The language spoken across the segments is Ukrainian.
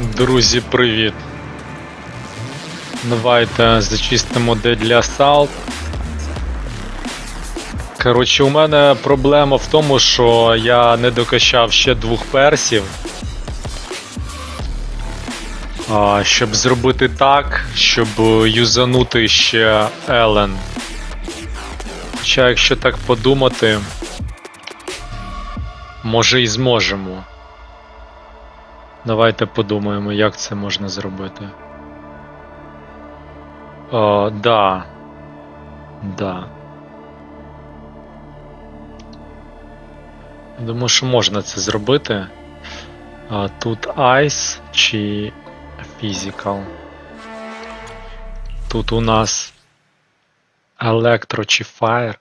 Друзі, привіт! Давайте зачистимо де для Salt. Коротше, у мене проблема в тому, що я не докачав ще двох персів. А, щоб зробити так, щоб юзанути ще Елен. Хоча, якщо так подумати, може і зможемо. Давайте подумаємо, як це можна зробити. О, да. Да. Думаю, що можна це зробити. А, тут Ice чи Physical. Тут у нас Electro чи Fire.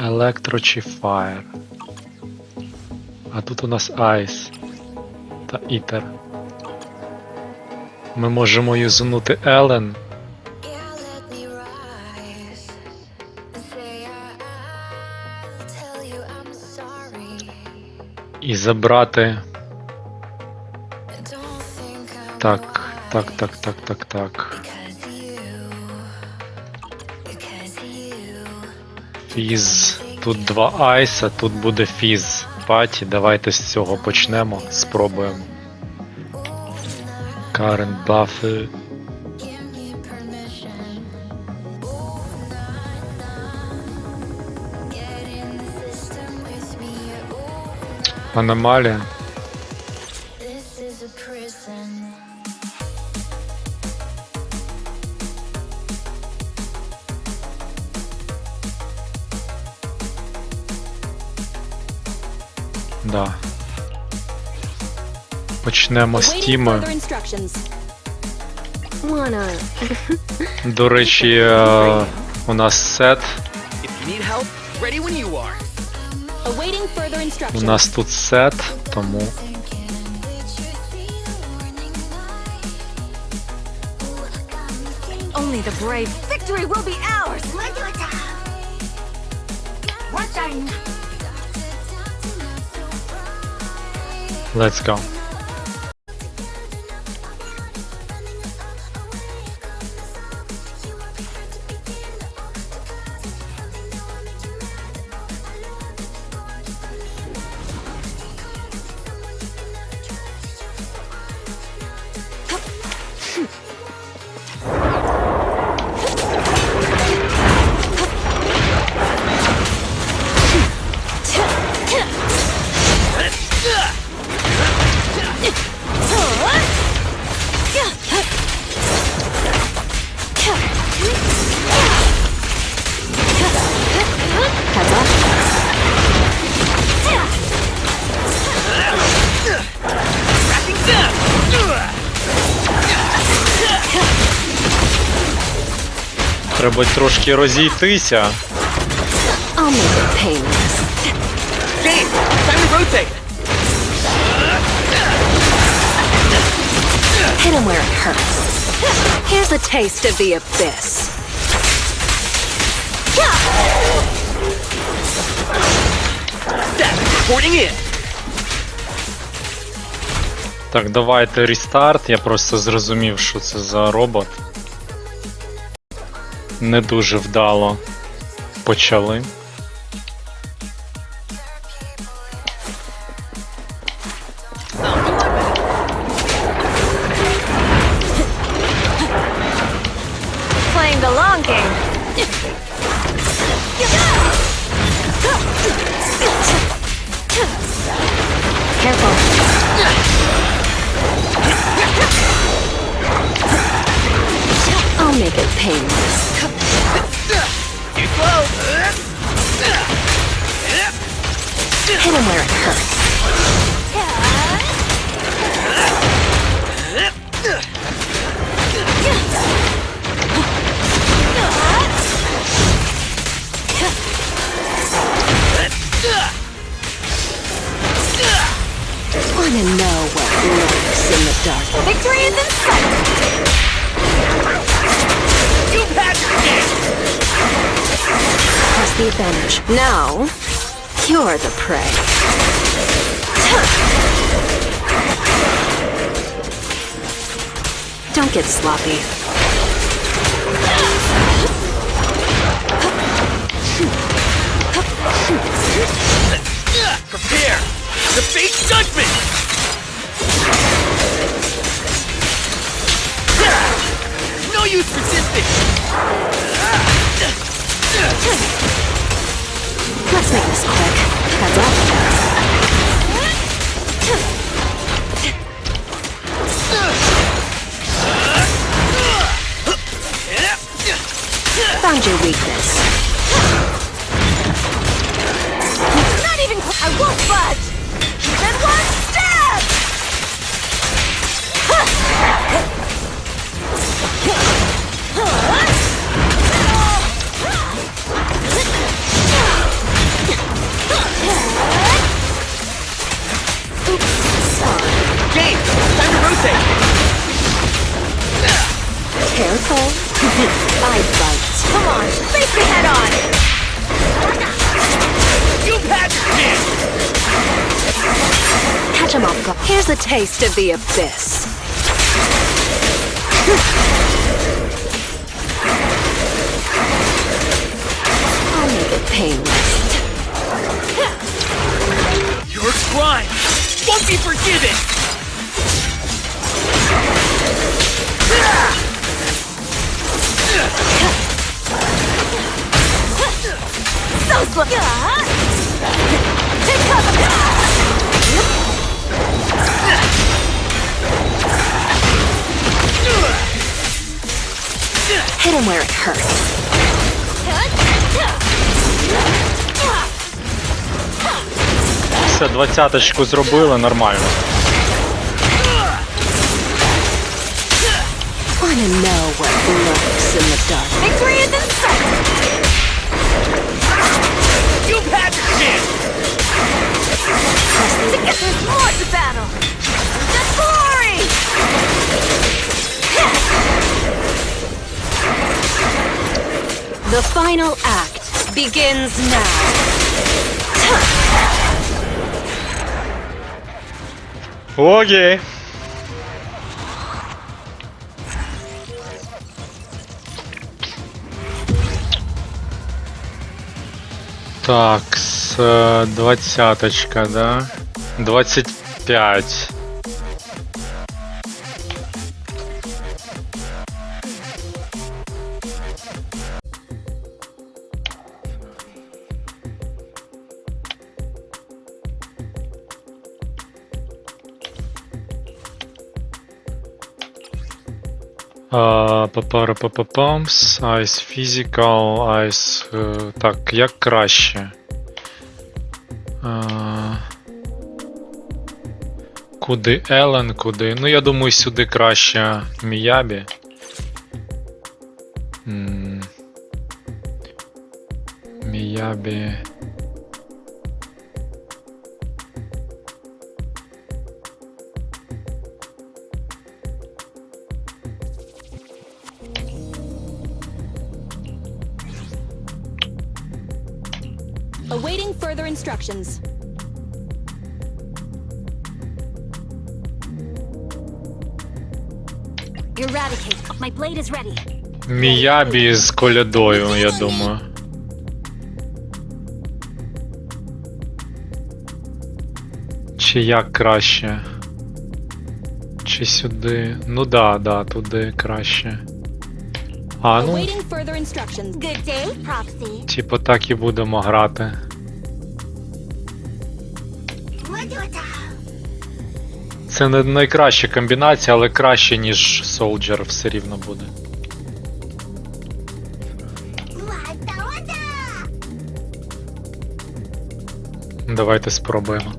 Electro чи Fire. А тут у нас Ice та Ether. Ми можемо юзанути Елен і забрати. Так, так, так, так, так, так. Фіз. Тут два айса, тут буде фіз. Паті, давайте з цього почнемо. Спробуємо. Карен бафи. Give Почнемо з Awaiting Тіми. further instructions. Wanna До речі, е, у нас сет. If you need help, ready when you are. awaiting further У instructions. нас тут сет, тому Thinking, did you see the warning light? Ooh, got me thinking. Only the brave. Victory will be ours. What the? let's go. Треба трошки розійтися. Hit him where it hurts. Here's a taste of the abyss. Так, давайте рестарт. Я просто зрозумів, що це за робот. Не дуже вдало почали. I'll make it painless. Now, You're the prey. Don't get sloppy. Prepare to face judgment! No use resisting! Let's make this quick. That's all. Found your weakness. Not even I won't budge! Taste of the abyss. I'll make it painless. Your crime won't be forgiven! So slow! Take cover! Hit him where it hurts. Все, двадцяточку зробили, нормально. Wanna know what lurks in the dark? Victory is in sight! You've had your chance! There's more to battle! The final act begins now. Окей. Так, с е, двадцяточка, да? 25. А, Папарапапапамс, Ice Physical, Ice. е, Так, як краще? Куди Елен, куди? Ну, я думаю, сюди краще Міябі. Міябі. Awaiting further instructions. Eradicate. My blade is ready. Міябі з колядою, я думаю. Чи як краще? Чи сюди? Ну да, да, туди краще. А, ну, Awaiting further instructions. Good day, Proxy. типу так і будемо грати. Це не найкраща комбінація, але краще, ніж Soldier все рівно буде. Давайте спробуємо.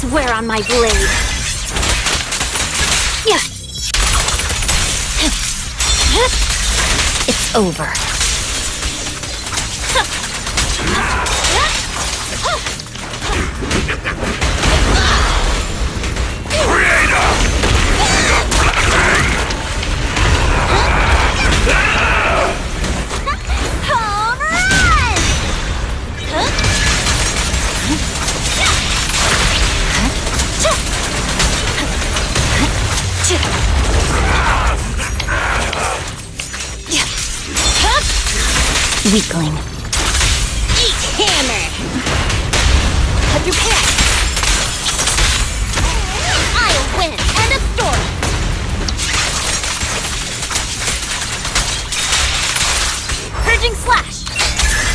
Swear on my blade. It's over.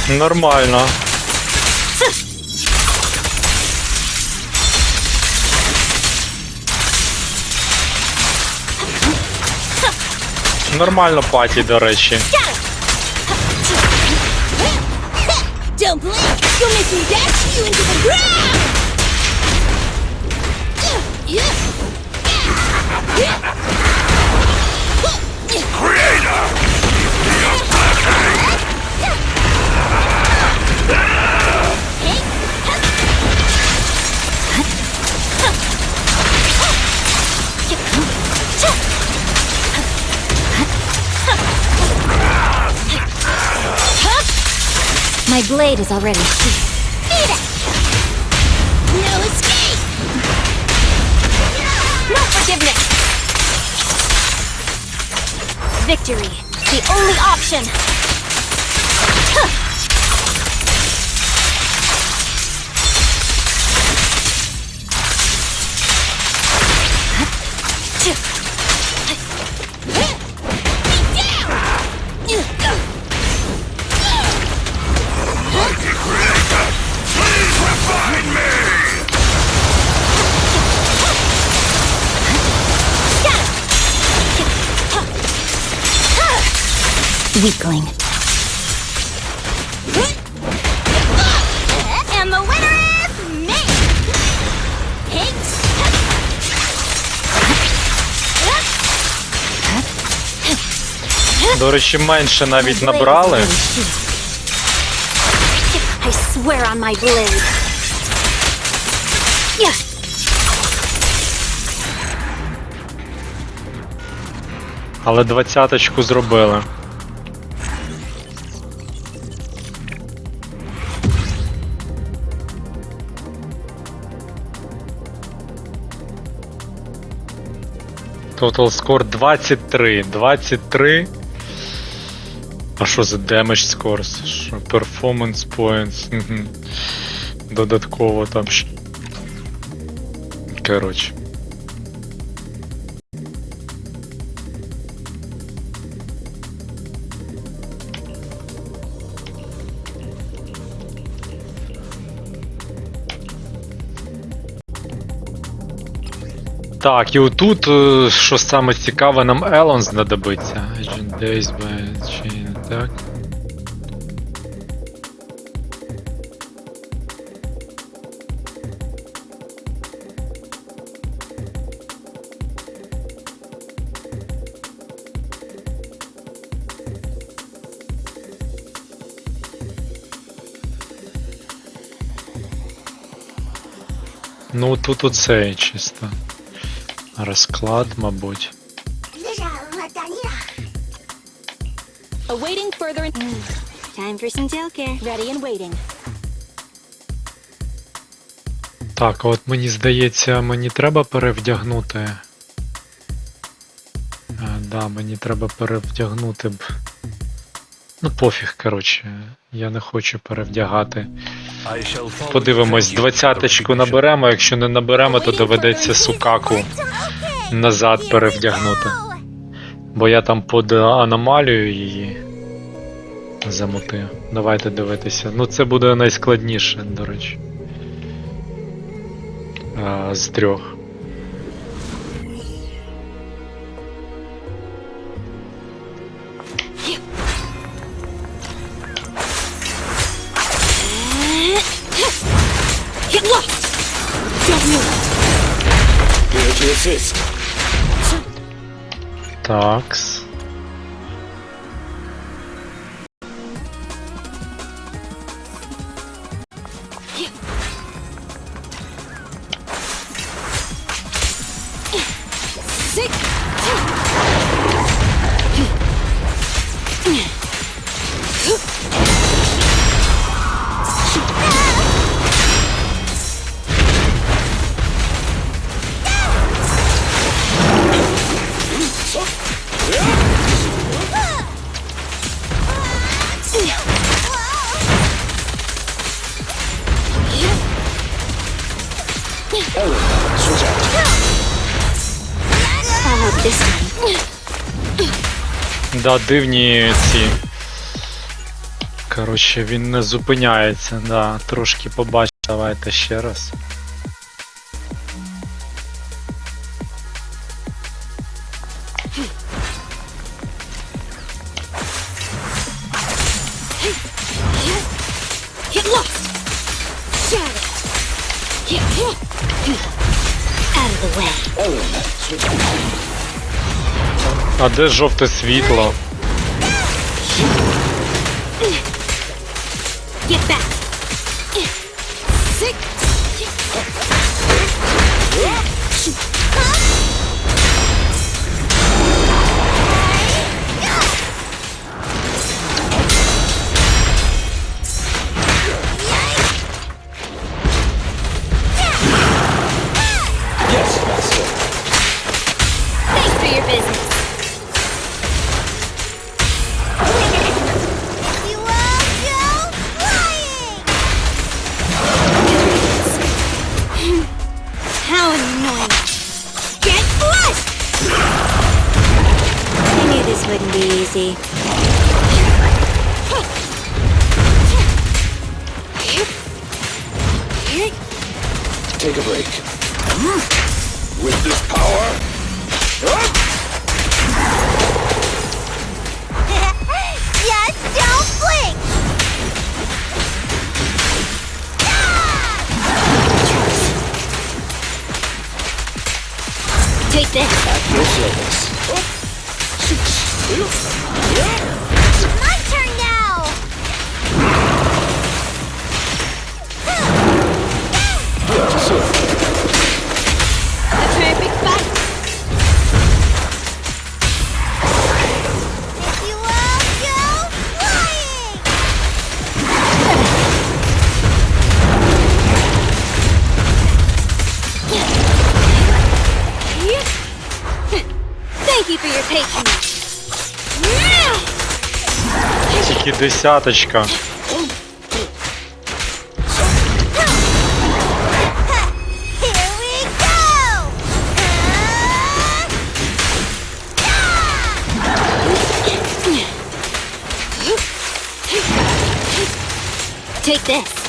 Нормально. Нормально паті, до речі. Don't blink! You'll make me dash you into the ground! My blade is already sheathed. It! No escape! No forgiveness! Victory, the only option! Weakling. And the winner is me! До речі, менше навіть набрали. I swear on my blade. Yeah. Але двадцяточку зробили. Total score 23. 23. А що за damage scores? Що? Performance points. Угу. Додатково там. Коротше. Так, і отут, е, що саме цікаве, нам Елон знадобиться. Days by Chain, так. Ну, тут оцей чисто. Розклад, мабуть. Awaiting further... In- Time for some Joker. Ready and waiting. Так, а от мені здається, мені треба перевдягнути. А, да, мені треба перевдягнути б. Ну, пофіг, коротше. Я не хочу перевдягати. Подивимось, двадцяточку наберемо, якщо не наберемо, то доведеться сукаку назад перевдягнути. Бо я там под аномалію її замотив. Давайте дивитися. Ну це буде найскладніше, до речі. А, з трьох. Такс. Да, дивні ці. Коротше, він не зупиняється, да, трошки побачив. Давайте ще раз. А де жовте світло? Get back! Yes. Thanks for your business. Десяточка. Take this.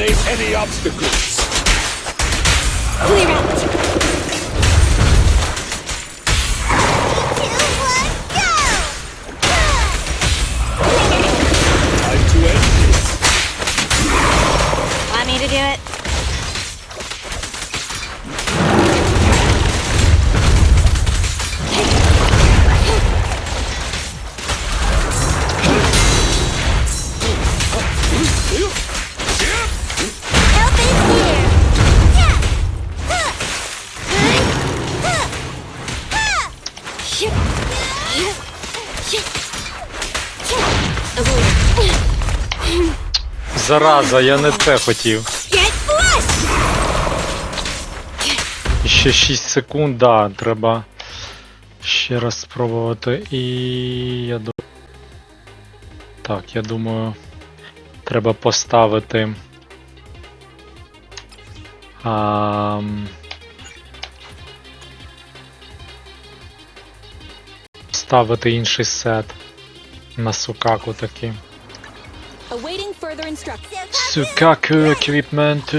Eliminate any obstacles. Clear out. Зараза, я не те хотів. Ще 6 секунд, да, треба ще раз спробувати. І я думаю. Так, я думаю, треба поставити. А... Ставити інший сет на сукаку такий. Sukaku equipment.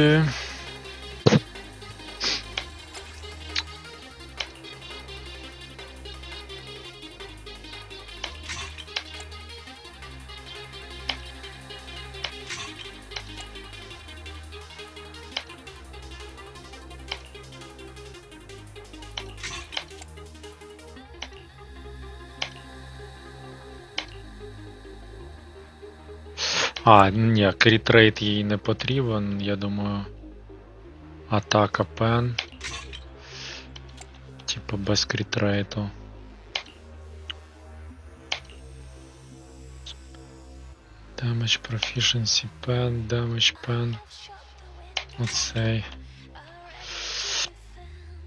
А, ні, крітрейт їй не потрібен, я думаю. Атака пен. Типа без крітрейту. Damage Proficiency Pen, Damage Pen. Оцей.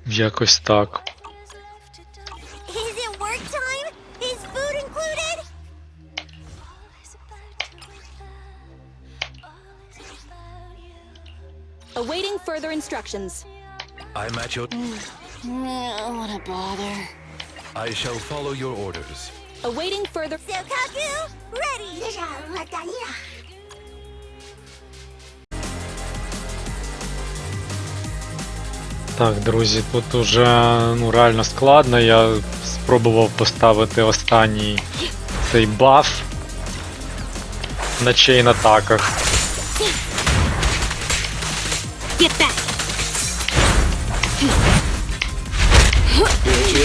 Якось так. Instructions. I'm at your. what a bother. I shall follow your orders. Awaiting further. Sokaku, ready. Так, друзі, тут уже ну, реально складно. Я спробував поставити останній цей баф на чейн атаках.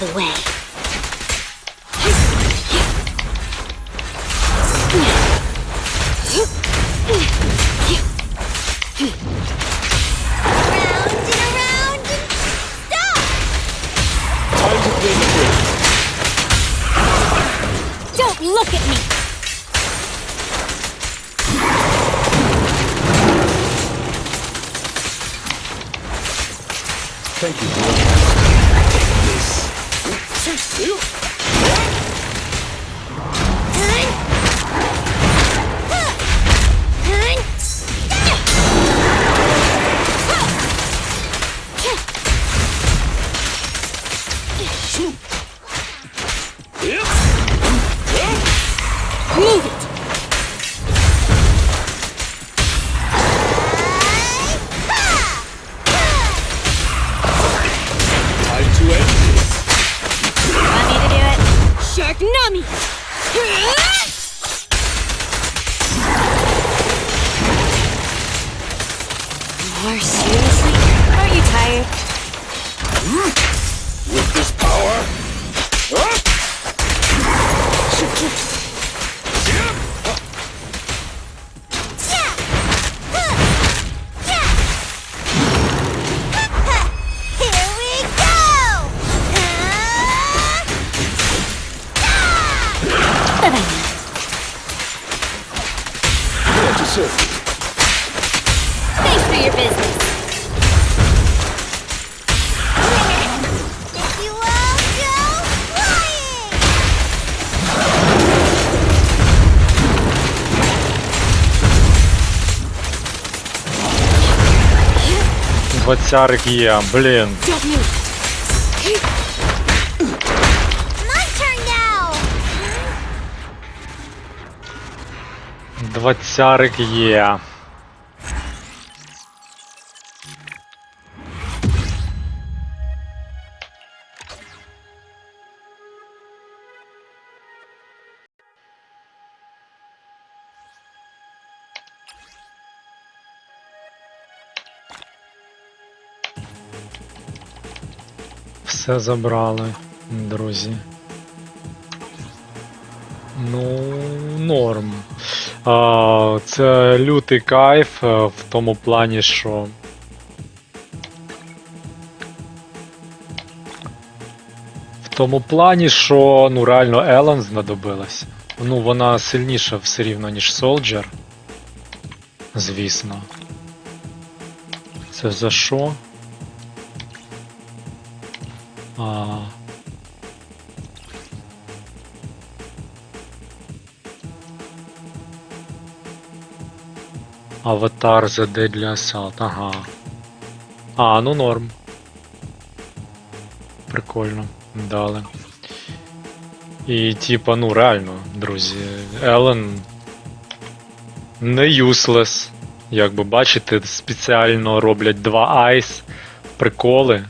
the way. двадцярик блин, блін. Двадцярик є. Все забрали, друзі. Ну, норм. А, це лютий кайф е, в тому плані, що. В тому плані, що ну реально Елен знадобилась. Ну, вона сильніша все рівно, ніж Солджер. Звісно. Це за що? А... Аватар за Deadly Assault, ага. А, ну норм. Прикольно. Дали. І типа, ну реально, друзі, Елен не юслес. Як би бачите, спеціально роблять два айс. Приколи.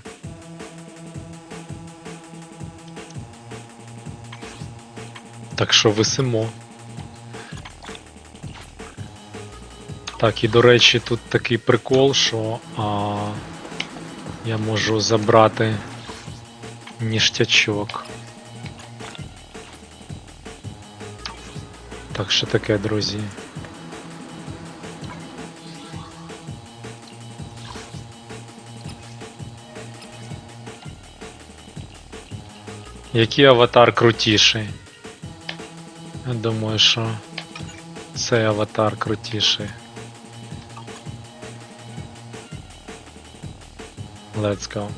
Так що висимо. Так, і до речі, тут такий прикол, що а, я можу забрати ніштячок. Так що таке, друзі. Який аватар крутіший? Я думаю, що цей аватар крутіший. Let's go.